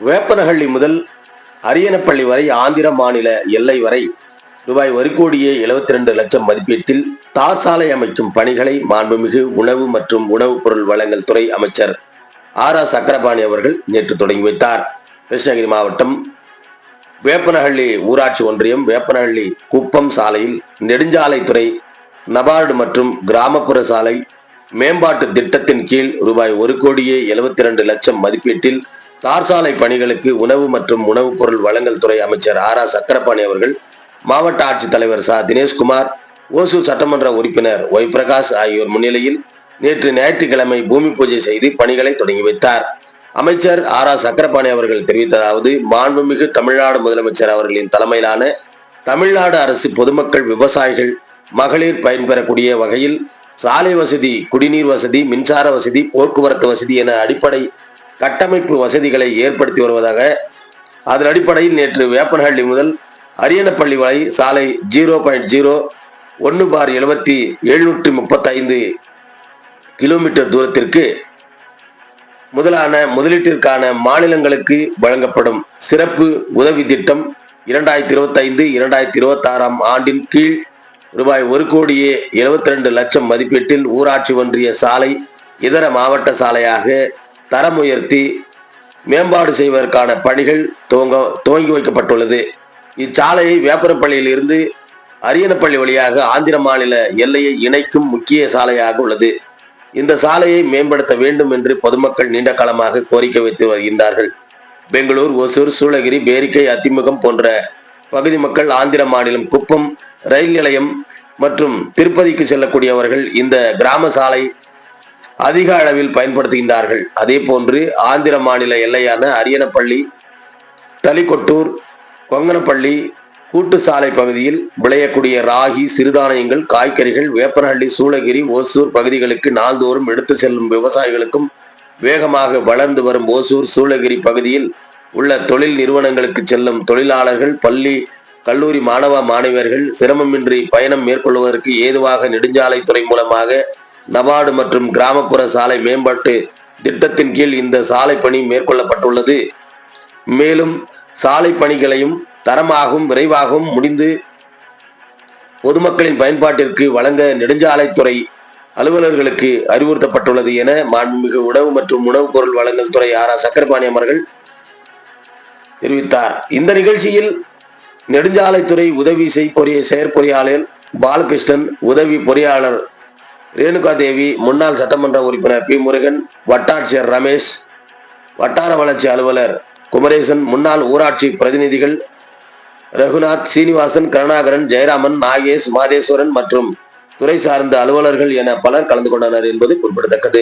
வேப்பனஹள்ளி முதல் அரியனப்பள்ளி வரை ஆந்திர மாநில எல்லை வரை ரூபாய் ஒரு கோடியே எழுபத்தி ரெண்டு லட்சம் மதிப்பீட்டில் தார் சாலை அமைக்கும் பணிகளை மாண்புமிகு உணவு மற்றும் உணவுப் பொருள் வழங்கல் துறை அமைச்சர் ஆர் ஆர் சக்கரபாணி அவர்கள் நேற்று தொடங்கி வைத்தார். கிருஷ்ணகிரி மாவட்டம் வேப்பனஹள்ளி ஊராட்சி ஒன்றியம் வேப்பனஹள்ளி குப்பம் சாலையில் நெடுஞ்சாலைத்துறை நபார்டு மற்றும் கிராமப்புற சாலை மேம்பாட்டு திட்டத்தின் கீழ் ரூபாய் ஒரு கோடியே எழுபத்தி ரெண்டு லட்சம் மதிப்பீட்டில் தார் சாலை பணிகளுக்கு உணவு மற்றும் உணவுப் பொருள் வழங்கல் துறை அமைச்சர் ஆர் ஆர் சக்கரபாணி அவர்கள் மாவட்ட ஆட்சித்தலைவர் ச. தினேஷ்குமார் ஓசூர் சட்டமன்ற உறுப்பினர் ஒய். பிரகாஷ் ஆகியோர் முன்னிலையில் நேற்று ஞாயிற்றுக்கிழமை பூமி பூஜை செய்து பணிகளை தொடங்கி வைத்தார். அமைச்சர் ஆர் ஆர் சக்கரபாணி அவர்கள் தெரிவித்ததாவது மாண்புமிகு தமிழ்நாடு முதலமைச்சர் அவர்களின் தலைமையிலான தமிழ்நாடு அரசு பொதுமக்கள் விவசாயிகள் மகளிர் பயன்பெறக்கூடிய வகையில் சாலை வசதி குடிநீர் வசதி மின்சார வசதி போக்குவரத்து வசதி என அடிப்படை கட்டமைப்பு வசதிகளை ஏற்படுத்தி வருவதாக அதன் அடிப்படையில் நேற்று வேப்பனஹள்ளி முதல் அரியனப்பள்ளி வரை சாலை ஜீரோ பாயிண்ட் ஜீரோ ஒன்று பார் எழுபத்தி எழுநூற்றி முப்பத்தைந்து கிலோமீட்டர் தூரத்திற்கு முதலான முதலீட்டிற்கான மாநிலங்களுக்கு வழங்கப்படும் சிறப்பு உதவி திட்டம் இரண்டாயிரத்தி இருபத்தைந்து இரண்டாயிரத்தி இருபத்தி ஆறாம் ஆண்டின் கீழ் ரூபாய் ஒரு கோடியே எழுபத்தி ரெண்டு லட்சம் மதிப்பீட்டில் ஊராட்சி ஒன்றிய சாலை இதர மாவட்ட சாலையாக தரம் உயர்த்தி மேம்பாடு செய்வதற்கான பணிகள் துவங்க துவங்கி வைக்கப்பட்டுள்ளது. இச்சாலையை வேப்பரப்பள்ளியில் இருந்து அரியனப்பள்ளி வழியாக ஆந்திர மாநில எல்லையை இணைக்கும் முக்கிய சாலையாக உள்ளது. இந்த சாலையை மேம்படுத்த வேண்டும் என்று பொதுமக்கள் நீண்ட காலமாக கோரிக்கை வைத்து வருகின்றார்கள். பெங்களூர் ஒசூர் சூளகிரி பேரிக்கை அத்திமுகம் போன்ற பகுதி மக்கள் ஆந்திர மாநிலம் குப்பம் ரயில் நிலையம் மற்றும் திருப்பதிக்கு செல்லக்கூடியவர்கள் இந்த கிராம சாலை அதிக அளவில் பயன்படுத்துகின்றார்கள். அதே போன்று ஆந்திர மாநில எல்லையான அரியனப்பள்ளி தலிக்கொட்டூர் கொங்கனப்பள்ளி கூட்டு சாலை பகுதியில் விளையக்கூடிய ராகி சிறுதானியங்கள் காய்கறிகள் வேப்பனஹள்ளி சூளகிரி ஓசூர் பகுதிகளுக்கு நாள்தோறும் எடுத்து செல்லும் விவசாயிகளுக்கும் வேகமாக வளர்ந்து வரும் ஓசூர் சூளகிரி பகுதியில் உள்ள தொழில் நிறுவனங்களுக்கு செல்லும் தொழிலாளர்கள் பள்ளி கல்லூரி மாணவ மாணவியர்கள் சிரமமின்றி பயணம் மேற்கொள்வதற்கு ஏதுவாக நெடுஞ்சாலைத்துறை மூலமாக நபார்டு மற்றும் கிராமப்புற சாலை மேம்பாட்டு திட்டத்தின் கீழ் இந்த சாலை பணி மேற்கொள்ளப்பட்டுள்ளது. மேலும் சாலை பணிகளையும் தரமாகவும் விரைவாகவும் முடிந்து பொதுமக்களின் பயன்பாட்டிற்கு வழங்க நெடுஞ்சாலைத்துறை அலுவலர்களுக்கு அறிவுறுத்தப்பட்டுள்ளது என மாண்புமிகு உணவு மற்றும் உணவுப் பொருள் வழங்கல் துறை ஆர் ஆர் சக்கரபாணி அவர்கள் தெரிவித்தார். இந்த நிகழ்ச்சியில் நெடுஞ்சாலைத்துறை உதவி செய்பொறிய செயற்பொறியாளர் பாலகிருஷ்ணன் உதவி பொறியாளர் ரேணுகா தேவி முன்னாள் சட்டமன்ற உறுப்பினர் பி. முருகன் வட்டாட்சியர் ரமேஷ் வட்டார வளர்ச்சி அலுவலர் குமரேசன் முன்னாள் ஊராட்சி பிரதிநிதிகள் ரகுநாத் சீனிவாசன் கருணாகரன் ஜெயராமன் நாகேஷ் மாதேஸ்வரன் மற்றும் துறை சார்ந்த அலுவலர்கள் என பலர் கலந்து கொண்டனர் என்பது குறிப்பிடத்தக்கது.